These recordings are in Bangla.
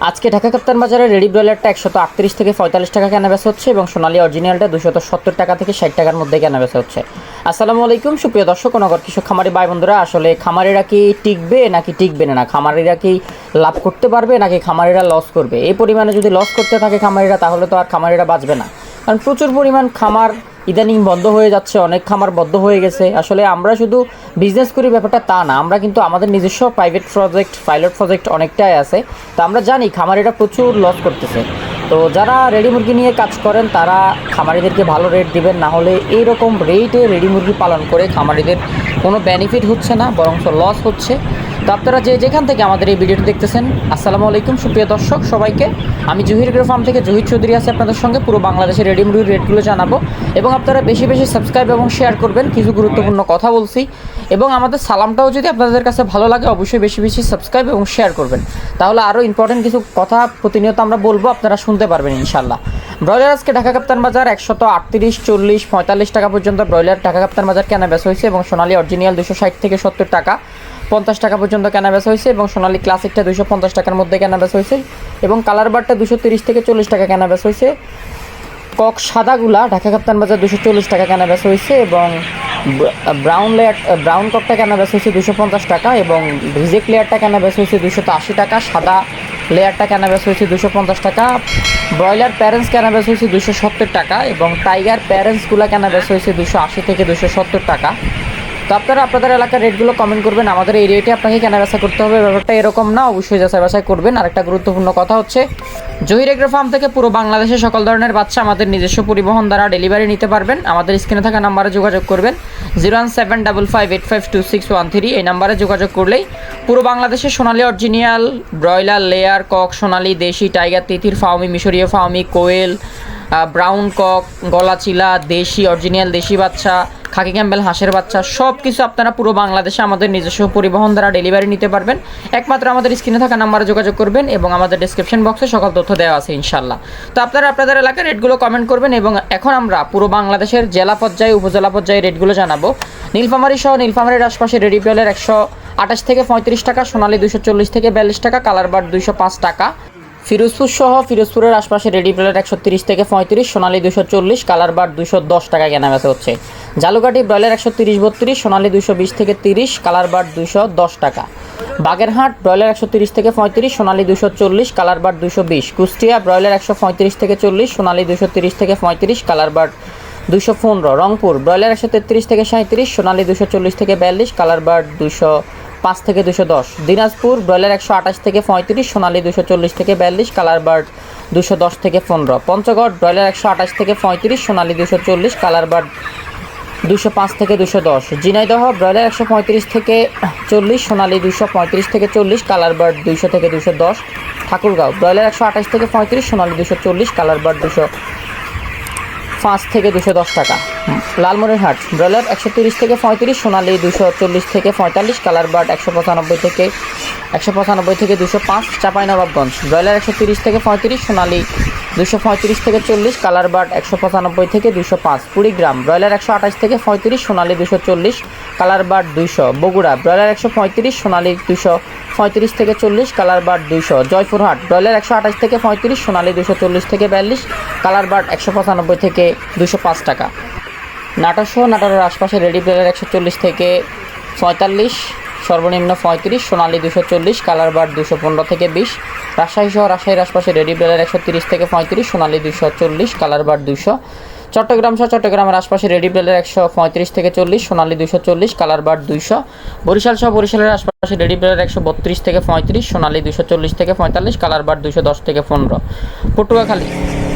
আজকে ঢাকা কাপ্তান বাজারে রেডি ব্রয়লারটা একশত আটত্রিশ থেকে পঁয়তাল্লিশ টাকা কেনা বেচা হচ্ছে এবং সোনালী অরিজিনালটা দুশত সত্তর টাকা থেকে ষাট টাকার মধ্যে কেনা বেচা হচ্ছে। আসসালামু আলাইকুম, সুপ্রিয় দর্শক নগর কৃষক খামারি ভাই বন্ধুরা আসলে খামারিরা কি টিকবে নাকি টিকবে না? খামারিরা কি লাভ করতে পারবে নাকি খামারিরা লস করবে? এই পরিমাণে যদি লস করতে থাকে খামারিরা, তাহলে তো আর খামারিরা বাঁচবে না। কারণ প্রচুর পরিমাণ খামার ইদানিং বন্ধ হয়ে যাচ্ছে, অনেক খামার বন্ধ হয়ে গেছে। আসলে আমরা শুধু বিজনেস করি ব্যাপারটা তা না, আমরা কিন্তু আমাদের নিজস্ব প্রাইভেট প্রজেক্ট পাইলট প্রজেক্ট অনেকটাই আছে। তো আমরা জানি খামারিরা প্রচুর লস করতেছে। তো যারা রেডি মুরগি নিয়ে কাজ করেন, তারা খামারিদেরকে ভালো রেট দিবেন, না হলে এইরকম রেটে রেডি মুরগি পালন করে খামারিদের কোনো বেনিফিট হচ্ছে না বরং লস হচ্ছে। তো আপনারা যে যেখান থেকে আমাদের এই ভিডিওটি দেখতেছেন, আসসালামু আলাইকুম, সুপ্রিয় দর্শক, সবাইকে। আমি জহির গ্রো ফার্ম থেকে জহির চৌধুরী আছি আপনাদের সঙ্গে। পুরো বাংলাদেশের রেডি মুরগির রেটগুলো জানাব। এবং আপনারা বেশি বেশি সাবস্ক্রাইব এবং শেয়ার করবেন, কিছু গুরুত্বপূর্ণ কথা বলছি। এবং আমাদের সালামটাও যদি আপনাদের কাছে ভালো লাগে, অবশ্যই বেশি বেশি সাবস্ক্রাইব এবং শেয়ার করবেন। তাহলে আরও ইম্পর্টেন্ট কিছু কথা প্রতিনিয়ত আমরা বলব, আপনারা শুনতে পারবেন ইনশাল্লাহ ব্রয়লার আজকে ঢাকা কাপ্তান বাজার একশত আটত্রিশ, চল্লিশ, পঁয়তাল্লিশ টাকা পর্যন্ত ব্রয়লার ঢাকা কাপ্তান বাজার কেনা বেচা হয়েছে এবং সোনালী অরিজিনাল দুশো ষাট থেকে সত্তর টাকা। পঞ্চাশ টাকা পর্যন্ত কেনা বেচা হয়েছে এবং সোনালী ক্লাসিকটা দুশো পঞ্চাশ টাকার মধ্যে কেনা বেচা হয়েছে এবং কালার বারটা দুশো তিরিশ থেকে চল্লিশ টাকা কেনা বেচা হয়েছে। কক সাদাগুলা ঢাকা কাপ্তান বাজার দুশো চল্লিশ টাকা কেনা বেচা হয়েছে এবং ব্রাউন লেয়ার ব্রাউন ককটা কেনা বেচা হয়েছে দুশো পঞ্চাশ টাকা এবং রিজেক্ট লেয়ারটা কেনা বেচা হয়েছে দুশো আশি টাকা, সাদা লেয়ারটা কেনা বেচা হয়েছে দুশো পঞ্চাশ টাকা, ব্রয়লার প্যারেন্টস কেনা বেচা হয়েছে দুশো সত্তর টাকা এবং টাইগার প্যারেন্টসগুলো কেনা বেচা হয়েছে দুশো আশি থেকে দুশো সত্তর টাকা। তো আপনারা আপনাদের এলাকার রেটগুলো কমেন্ট করবেন। আমাদের এই রেটে আপনাকে কেনা বেচা করতে হবে। ব্যাপারটা এরকম না, অবশ্যই যাচাই বাছাই করবেন। আরেকটা গুরুত্বপূর্ণ কথা হচ্ছে জহির এগ্রো ফার্ম থেকে পুরো বাংলাদেশে সকল ধরনের বাচ্চা আমাদের নিজস্ব পরিবহন দ্বারা ডেলিভারি নিতে পারবেন। আমাদের স্ক্রিনে থাকা নাম্বারে যোগাযোগ করবেন zero one seven double five eight five two six one three এই নাম্বারে যোগাযোগ করলেই পুরো বাংলাদেশে Sonali original broiler layer cock Sonali, দেশি টাইগার তিথির ফাউমি মিশরীয় ফাউমি কোয়েল ব্রাউন কক গলাচিলা, দেশি অরিজিনাল দেশি বাচ্চা খাকি ক্যাম্বেল হাঁসের বাচ্চা সব কিছু আপনারা পুরো বাংলাদেশে আমাদের নিজস্ব পরিবহন দ্বারা ডেলিভারি নিতে পারবেন। একমাত্র আমাদের স্ক্রিনে থাকা নাম্বারে যোগাযোগ করবেন এবং আমাদের ডিসক্রিপশন বক্সে সকল তথ্য দেওয়া আছে ইনশাল্লাহ তো আপনারা আপনাদের এলাকার রেটগুলো কমেন্ট করবেন এবং এখন আমরা পুরো বাংলাদেশের জেলা পর্যায়ে, উপজেলা পর্যায়ে রেটগুলো জানাব। নীলফামারি সহ নীলফামারির আশপাশে রেডি পেলের একশো আঠাশ থেকে পঁয়ত্রিশ টাকা, সোনালী দুশো চল্লিশ থেকে বিয়াল্লিশ টাকা কালার বার দুইশো পাঁচ টাকা। ফিরোজপুর সহ ফিরোজপুরের আশপাশে রেডি প্লেট একশো তিরিশ থেকে পঁয়ত্রিশ, সোনালী দুশো চল্লিশ কালার বার দুশো দশ টাকা কেনা বেচা হচ্ছে। জালুকাঠি ব্রয়লার একশো তিরিশ বত্রিশ, সোনালী দুশো বিশ থেকে তিরিশ কালার বার দুশো দশ টাকা। বাগেরহাট ব্রয়লার একশো তিরিশ থেকে পঁয়ত্রিশ, সোনালী দুশো চল্লিশ কালার বার দুশো বিশ। কুষ্টিয়া ব্রয়লার একশো পঁয়ত্রিশ থেকে চল্লিশ, সোনালী দুশো তিরিশ থেকে পঁয়ত্রিশ কালার বার দুশো পনেরো। রংপুর ব্রয়লার একশো তেত্রিশ থেকে সাঁত্রিশ সোনালী দুশো চল্লিশ থেকে বিয়াল্লিশ কালার বার দুশো পাঁচ থেকে দুশো দশ। দিনাজপুর ব্রয়লার একশো আঠাশ থেকে পঁয়ত্রিশ, সোনালী দুশো চল্লিশ থেকে বিয়াল্লিশ কালার বার্ড দুশো দশ থেকে পনেরো। পঞ্চগড় ব্রয়লার একশো আঠাশ থেকে পঁয়ত্রিশ, সোনালী দুশো চল্লিশ কালার বার্ড দুশো পাঁচ থেকে দুশো দশ। ঝিনাইদহ, ব্রয়লার একশো পঁয়ত্রিশ থেকে চল্লিশ, সোনালী দুশো পঁয়ত্রিশ থেকে চল্লিশ, কালার বার্ড দুশো থেকে দুশো দশ, ঠাকুরগাঁও, ব্রয়লার একশো আঠাশ থেকে পঁয়ত্রিশ, সোনালী দুশো চল্লিশ, কালার বার্ড দুশো পাঁচ থেকে দুশো দশ টাকা। লালমনিরহাট, ব্রয়লার একশো তিরিশ থেকে পঁয়ত্রিশ, সোনালি দুশো চল্লিশ থেকে পঁয়তাল্লিশ, কালার বার্ড একশো পঁচানব্বই থেকে একশো পঁচানব্বই থেকে দুশো পাঁচ, চাঁপাইনবাবগঞ্জ, ব্রয়লার একশো তিরিশ থেকে পঁয়ত্রিশ, সোনালি দুশো পঁয়ত্রিশ থেকে চল্লিশ, কালার বার্ড একশো পঁচানব্বই থেকে দুশো পাঁচ কুড়িগ্রাম ব্রয়লার একশো আঠাশ থেকে পঁয়ত্রিশ, সোনালি দুশো চল্লিশ, কালার বার্ড দুইশো, বগুড়া, ব্রয়লার একশো পঁয়ত্রিশ, সোনালি দুশো পঁয়ত্রিশ থেকে চল্লিশ, কালার বার্ড দুইশো, জয়পুরহাট, ব্রয়লার একশো আঠাশ থেকে পঁয়ত্রিশ, সোনালি দুশো চল্লিশ থেকে বিয়াল্লিশ, কালার বার্ড একশো পঁচানব্বই থেকে দুশো পাঁচ টাকা। নাটোর সহ নাটোরের আশপাশে রেডি ব্রয়লার একশো চল্লিশ থেকে পঁয়তাল্লিশ সর্বনিম্ন পঁয়ত্রিশ, সোনালি দুশো চল্লিশ কালার বার দুশো পনেরো থেকে বিশ, রাজশাহী সহ রাজশাহীর আশপাশে রেডি ব্রয়লার একশো তিরিশ থেকে পঁয়ত্রিশ, সোনালি দুশো চল্লিশ কালার বার দুশো। চট্টগ্রাম সহ চট্টগ্রামের আশপাশে রেডি ব্রয়লার একশো পঁয়ত্রিশ থেকে চল্লিশ, সোনালি দুশো চল্লিশ কালার বার দুইশো বরিশাল সহ বরিশালের আশপাশে রেডি ব্রয়লার একশো বত্রিশ থেকে পঁয়ত্রিশ, সোনালি দুশো চল্লিশ থেকে পঁয়তাল্লিশ কালার বার দুশো দশ থেকে পনেরো। পটুয়াখালী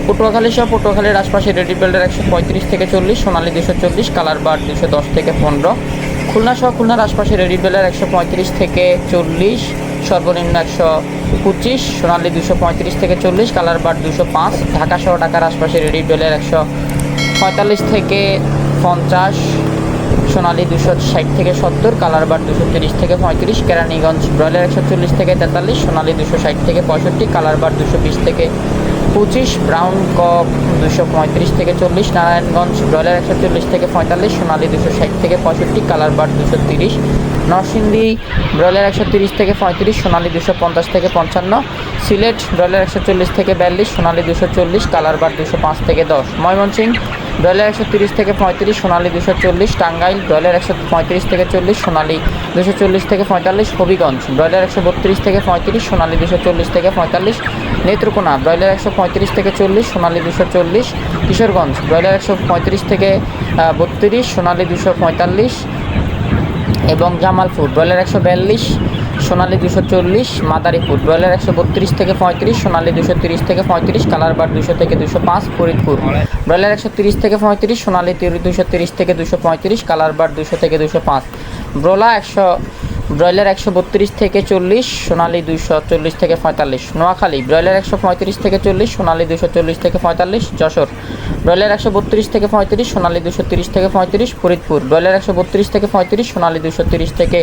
পটুয়াখালী সহ পটুয়াখালীর আশপাশে রেডি ব্রয়লার একশো পঁয়ত্রিশ থেকে চল্লিশ, সোনালি দুশো চল্লিশ কালার বার দুশো দশ থেকে পনেরো। খুলনা সহ খুলনার আশপাশে রেডি ব্রয়লার একশো পঁয়ত্রিশ থেকে চল্লিশ, সর্বনিম্ন একশো পঁচিশ, সোনালি দুশো পঁয়ত্রিশ থেকে চল্লিশ কালার বার দুশো পাঁচ, ঢাকা সহ ঢাকার আশপাশে রেডি ব্রয়লার একশো পঁয়তাল্লিশ থেকে পঞ্চাশ, সোনালি দুশো ষাট থেকে সত্তর কালার বার দুশো তিরিশ থেকে পঁয়ত্রিশ, কেরানীগঞ্জ ব্রয়লার একশো চল্লিশ থেকে তেতাল্লিশ, সোনালি দুশো ষাট থেকে পঁয়ষট্টি কালার বার দুশো বিশ থেকে পঁচিশ, ব্রাউন কপ দুশো পঁয়ত্রিশ থেকে চল্লিশ, নারায়ণগঞ্জ ব্রয়লার একশো চল্লিশ থেকে পঁয়তাল্লিশ, সোনালি দুশো ষাট থেকে পঁয়ষট্টি, কালার বার্ড দুশো তিরিশ, নরসিংদী ব্রয়লার একশো তিরিশ থেকে পঁয়ত্রিশ, সোনালি দুশো পঞ্চাশ থেকে পঞ্চান্ন, সিলেট ব্রয়লার একশো চল্লিশ থেকে বিয়াল্লিশ, সোনালি দুশো চল্লিশ, কালার বার্ড দুশো পাঁচ থেকে দশ ময়মনসিং ব্রয়লার একশো তিরিশ থেকে পঁয়ত্রিশ, সোনালি দুশো চল্লিশ, টাঙ্গাইল ব্রয়লার একশো পঁয়ত্রিশ থেকে চল্লিশ, সোনালি দুশো চল্লিশ থেকে পঁয়তাল্লিশ, হবিগঞ্জ ব্রয়লার একশো বত্রিশ থেকে পঁয়ত্রিশ, সোনালি দুশো চল্লিশ থেকে পঁয়তাল্লিশ, নেত্রকোনা ব্রয়লার একশো পঁয়ত্রিশ থেকে চল্লিশ, সোনালি দুশো চল্লিশ, কিশোরগঞ্জ ব্রয়লার একশো পঁয়ত্রিশ থেকে বত্রিশ, সোনালি দুশো পঁয়তাল্লিশ এবং জামালপুর ব্রয়লার একশো বিয়াল্লিশ সোনালি দুশো চল্লিশ মাদারীপুর ব্রয়লার একশো বত্রিশ থেকে পঁয়ত্রিশ, সোনালি দুশো তিরিশ থেকে পঁয়ত্রিশ কালার বার দুশো থেকে দুশো পাঁচ, ফরিদপুর। ব্রয়লার একশো তিরিশ থেকে পঁয়ত্রিশ, সোনালি দুশো তিরিশ থেকে দুশো পঁয়ত্রিশ কালার বার দুশো থেকে দুশো পাঁচ। ব্রোলা একশো ব্রয়লার একশো বত্রিশ থেকে চল্লিশ, সোনালি দুশো চল্লিশ থেকে পঁয়তাল্লিশ। নোয়াখালী, ব্রয়লার একশো পঁয়ত্রিশ থেকে চল্লিশ, সোনালি দুশো চল্লিশ থেকে পঁয়তাল্লিশ। যশোর, ব্রয়লার একশো বত্রিশ থেকে পঁয়ত্রিশ, সোনালি দুশো তিরিশ থেকে পঁয়ত্রিশ। ফরিদপুর, ব্রয়লার একশো বত্রিশ থেকে পঁয়ত্রিশ, সোনালি দুশো তিরিশ থেকে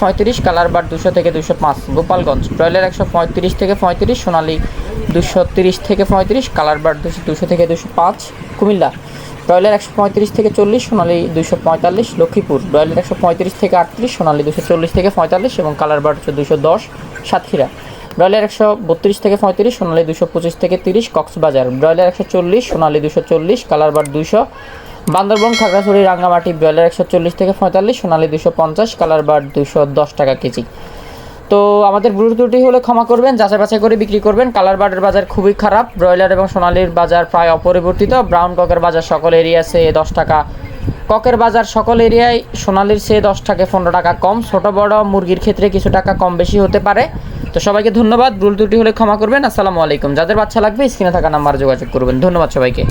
পঁয়ত্রিশ। কালার বার দুশো থেকে দুশো পাঁচ। গোপালগঞ্জ, ব্রয়লার একশো পঁয়ত্রিশ থেকে পঁয়ত্রিশ, সোনালি দুশো তিরিশ থেকে পঁয়ত্রিশ। কালার বার দুশো দুশো থেকে দুশো পাঁচ। কুমিল্লা ব্রয়লার একশো পঁয়ত্রিশ থেকে চল্লিশ, সোনালি দুশো পঁয়তাল্লিশ, লক্ষ্মীপুর ব্রয়লার একশো পঁয়ত্রিশ থেকে আটত্রিশ, সোনালি দুশো চল্লিশ থেকে পঁয়তাল্লিশ এবং কালার বার হচ্ছে দুশো দশ, সাতক্ষীরা। ব্রয়লার একশো বত্রিশ থেকে পঁয়ত্রিশ, সোনালি দুশো পঁচিশ থেকে তিরিশ, কক্সবাজার। ব্রয়লার একশো চল্লিশ, সোনালি দুশো চল্লিশ, কালার বার দুশো বান্দরবন, খাগড়াছড়ি, রাঙ্গামাটি, ব্রয়লার একশো চল্লিশ থেকে পঁয়তাল্লিশ, সোনালি দুশো পঞ্চাশ, কালার বার দুশো দশ টাকা কেজি। তো আমাদের ভুল ত্রুটি হলে ক্ষমা করবেন, যাচাই বাছাই করে বিক্রি করবেন। কালার বার্ডের বাজার খুবই খারাপ। ব্রয়লার এবং সোনালির বাজার প্রায় অপরিবর্তিত। ব্রাউন ককের বাজার সকল এরিয়াছে দশ টাকা। ককের বাজার সকল এরিয়ায় সোনালির সে দশ টাকা, পনেরো টাকা কম। ছোট, বড় মুরগির ক্ষেত্রে কিছু টাকা কম বেশি হতে পারে। তো সবাইকে ধন্যবাদ। ভুল ত্রুটি হলে ক্ষমা করবেন। আসসালামু আলাইকুম। যাদের বাচ্চা লাগবে স্ক্রিনে থাকা নাম্বার যোগাযোগ করবেন। ধন্যবাদ সবাইকে।